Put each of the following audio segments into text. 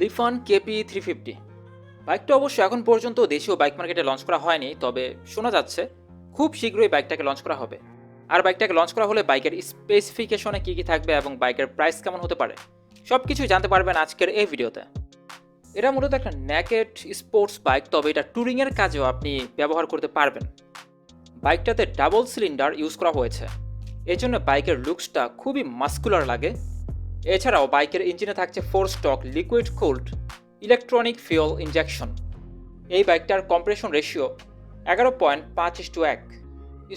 লিফান KP three fifty. বাইকটা অবশ্য এখন পর্যন্ত দেশীয় বাইক মার্কেটে লঞ্চ করা হয়নি, তবে শোনা যাচ্ছে খুব শীঘ্রই বাইকটাকে লঞ্চ করা হবে। আর বাইকটাকে লঞ্চ করা হলে বাইকের স্পেসিফিকেশনে কী কী থাকবে এবং বাইকের প্রাইস কেমন হতে পারে সব কিছুই জানতে পারবেন আজকের এই ভিডিওতে। এটা মূলত একটা ন্যাকেট স্পোর্টস বাইক তবে এটা ট্যুরিংয়ের কাজেও আপনি ব্যবহার করতে পারবেন। বাইকটাতে ডাবল সিলিন্ডার ইউজ করা হয়েছে। এই জন্য বাইকের লুকসটা খুবই মাস্কুলার লাগে। এছাড়াও বাইকের ইঞ্জিনে থাকছে four stroke liquid cooled electronic fuel injection এই বাইকটার কম্প্রেশন রেশিও এগারো পয়েন্ট পাঁচ ইস টু এক।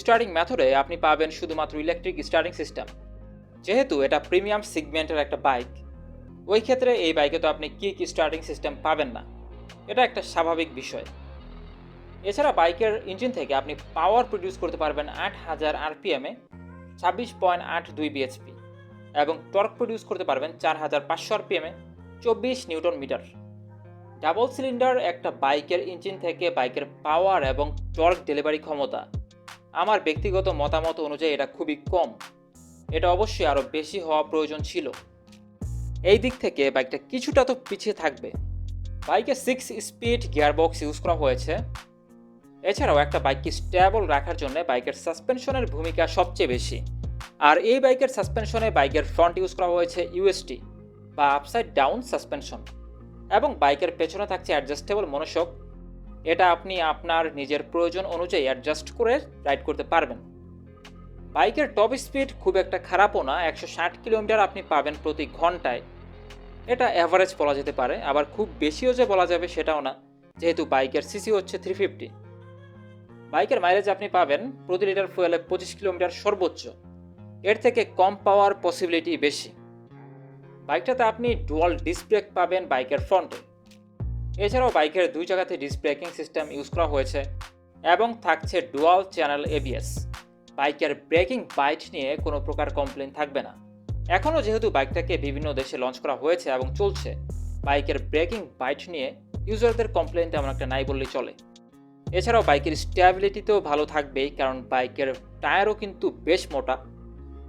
স্টার্টিং মেথডে আপনি পাবেন শুধুমাত্র ইলেকট্রিক স্টার্টিং সিস্টেম যেহেতু এটা প্রিমিয়াম সিগমেন্টের একটা বাইক, ওই ক্ষেত্রে এই বাইকে তো আপনি কিক স্টার্টিং সিস্টেম পাবেন না। এটা একটা স্বাভাবিক বিষয়। এছাড়া বাইকের ইঞ্জিন থেকে আপনি পাওয়ার প্রডিউস করতে পারবেন আট হাজার আরপিএমে ছাব্বিশ পয়েন্ট আট দুই বিএচপি এবং টর্ক প্রডিউস করতে পারবেন চার হাজার পাঁচশো আর আরপিএমে চব্বিশ নিউটন মিটার। ডাবল সিলিন্ডার একটা বাইকের ইঞ্জিন থেকে বাইকের পাওয়ার এবং টর্ক ডেলিভারি ক্ষমতা। আমার ব্যক্তিগত মতামত অনুযায়ী এটা খুবই কম। এটা অবশ্যই আরও বেশি হওয়া প্রয়োজন ছিল। এই দিক থেকে বাইকটা কিছুটা তো পিছিয়ে থাকবে। বাইকে সিক্স স্পিড গিয়ারবক্স ইউজ করা হয়েছে। এছাড়াও একটা বাইককে স্ট্যাবল রাখার জন্য বাইকের সাসপেনশনের ভূমিকা সবচেয়ে বেশি। আর এই বাইকের সাসপেনশনে বাইকের ফ্রন্ট ইউজ করা হয়েছে ইউএসটি বা আপসাইড ডাউন সাসপেনশন এবং বাইকের পেছনে থাকছে অ্যাডজাস্টেবল মনোশক এটা আপনি আপনার নিজের প্রয়োজন অনুযায়ী অ্যাডজাস্ট করে রাইড করতে পারবেন। বাইকের টপ স্পিড খুব একটা খারাপও না, একশো ষাট কিলোমিটার আপনি পাবেন প্রতি ঘন্টায়। এটা অ্যাভারেজ বলা যেতে পারে, আবার খুব বেশিও যে বলা যাবে সেটাও না, যেহেতু বাইকের সিসি হচ্ছে থ্রি ফিফটি বাইকের মাইলেজ আপনি পাবেন প্রতি লিটার ফুয়েলে পঁচিশ কিলোমিটার সর্বোচ্চ। এর থেকে কম পাওয়ার পসিবিলিটি বেশি। বাইকটাতে আপনি ডুয়াল ডিস্ক ব্রেক পাবেন বাইকের ফ্রন্টে এছাড়াও বাইকের দুই জায়গাতে ডিস্ক ব্রেকিং সিস্টেম ইউজ করা হয়েছে এবং থাকছে ডুয়াল চ্যানেল এবিএস বাইকের ব্রেকিং বাইট নিয়ে কোনো প্রকার কমপ্লেন থাকবে না। এখনও যেহেতু বাইকটাকে বিভিন্ন দেশে লঞ্চ করা হয়েছে এবং চলছে, বাইকের ব্রেকিং বাইট নিয়ে ইউজারদের কমপ্লেন তেমন একটা নাই বললেই চলে। এছাড়াও বাইকের স্ট্যাবিলিটিতেও ভালো থাকবেই, কারণ বাইকের টায়ারও কিন্তু বেশ মোটা।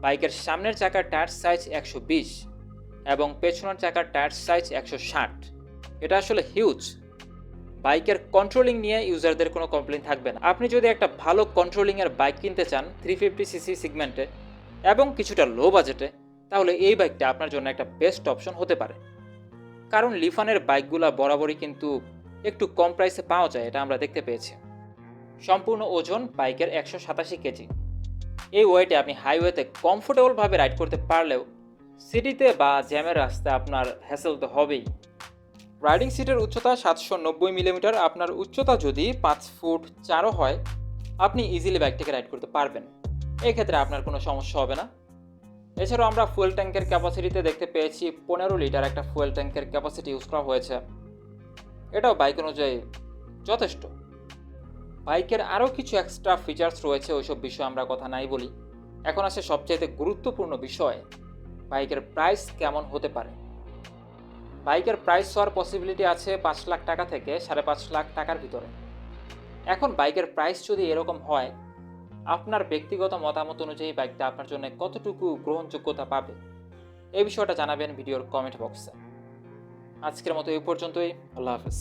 বাইকের সামনের চাকার টায়ার সাইজ একশো বিশ এবং পেছনের চাকার টায়ার সাইজ একশো ষাট। এটা আসলে হিউজ বাইকের কন্ট্রোলিং নিয়ে ইউজারদের কোনো কমপ্লেন থাকবে না। আপনি যদি একটা ভালো কন্ট্রোলিংয়ের বাইক কিনতে চান থ্রি ফিফটি সিসি সিগমেন্টে এবং কিছুটা লো বাজেটে তাহলে এই বাইকটা আপনার জন্য একটা বেস্ট অপশন হতে পারে। কারণ লিফানের বাইকগুলা বরাবরই কিন্তু একটু কম প্রাইসে পাওয়া যায়, এটা আমরা দেখতে পেয়েছি। সম্পূর্ণ ওজন বাইকের একশো সাতাশি কেজি। এই ওয়েটে আপনি হাইওয়েতে কমফোর্টেবলভাবে রাইড করতে পারলেও সিটিতে বা জ্যামের রাস্তায় আপনার হ্যাসেল তো হবেই। রাইডিং সিটের উচ্চতা সাতশো নব্বই মিলিমিটার আপনার উচ্চতা যদি পাঁচ ফুট চারও হয়, আপনি ইজিলি বাইকটাকে রাইড করতে পারবেন। এই ক্ষেত্রে আপনার কোনো সমস্যা হবে না। এছাড়াও আমরা ফুয়েল ট্যাঙ্কের ক্যাপাসিটিতে দেখতে পেয়েছি পনেরো লিটার একটা ফুয়েল ট্যাঙ্কের ক্যাপাসিটি ইউজ করা হয়েছে। এটাও বাইক অনুযায়ী যথেষ্ট। বাইকের আরও কিছু এক্সট্রা ফিচার্স রয়েছে, ওইসব বিষয়ে আমরা কথা নাই বলি। এখন আসে সবচাইতে গুরুত্বপূর্ণ বিষয়, বাইকের প্রাইস কেমন হতে পারে? বাইকের প্রাইস হওয়ার পসিবিলিটি আছে পাঁচ লাখ টাকা থেকে সাড়ে পাঁচ লাখ টাকার ভিতরে। এখন বাইকের প্রাইস যদি এরকম হয়, আপনার ব্যক্তিগত মতামত অনুযায়ী বাইকটা আপনার জন্য কতটুকু গ্রহণযোগ্যতা পাবে? এই বিষয়টা জানাবেন ভিডিওর কমেন্ট বক্সে আজকের মতো এই পর্যন্তই, আল্লাহ হাফেজ।